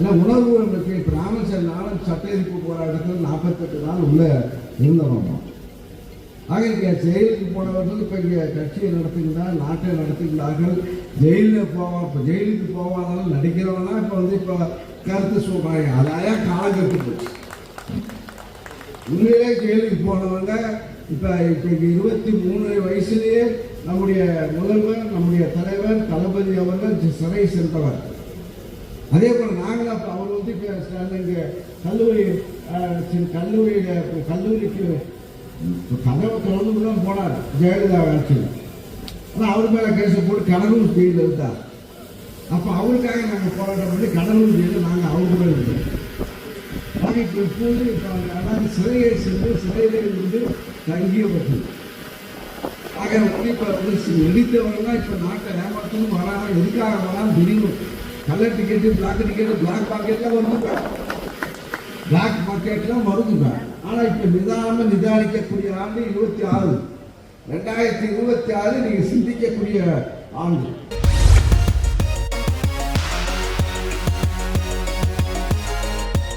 ஏன்னா உணர்வு இருக்கு இப்போ ராமசாமி நாளும் சட்ட எதிர்ப்பு போராட்டத்தில் நாற்பத்தெட்டு நாள் உள்ள இருந்தவங்க. ஆக இங்கே ஜெயிலுக்கு போனவர்கள் இப்போ இங்கே கட்சியை நடத்துகிறார் நாட்டை நடத்துகிறார்கள் ஜெயிலில் போவா இப்போ ஜெயிலுக்கு போவாதாலும் நடிக்கிறவனா இப்போ வந்து இப்போ கருத்து சொல்கிறாங்க அதாயா காலம் உண்மையிலே ஜெயிலுக்கு போனவங்க இப்போ இப்போ இங்கே இருபத்தி மூணு வயசுலேயே நம்முடைய முதல்வர் நம்முடைய தலைவர் தளபதி அவர்கள் சிறை சென்றவர் அதே போல் நாங்களும் அப்போ அவர் வந்து இப்போ இங்கே கல்லூரி அஹ், கல்லூரியில் கல்லூரிக்கு கதவை திறந்து தான் போனார் ஜெயலலிதா ஆட்சியில். ஆனால் அவர் மேலே கேஸை போட்டு கடலூர் ஜெயிலில் இருந்தார். அப்போ அவருக்காக நாங்கள் போராட்டம் பண்ணி கடலூர் ஜெயிலில் நாங்கள் அவங்க மேலே இருந்தோம். ஆக இப்போ இப்போது இப்போ அதாவது சிறையை சென்று சிறையிலே இருந்து தங்கியவர்கள் ஆக வந்து இப்போ வந்து நடித்தவங்கலாம் இப்போ நாட்டை ஏமாற்றணும் வராமல் எதுக்காக வராமல் தெரியும் colour ticket black ticket black மார்க்கெட்லாம் வருதுங்க பிளாக் மார்க்கெட்லாம் வருதுங்க ஆனால் இப்போ நிதானமாக நிதானிக்கக்கூடிய ஆண்டு இருபத்தி ஆறு. ரெண்டாயிரத்தி இருபத்தி ஆறு நீங்கள் சிந்திக்கக்கூடிய ஆண்டு.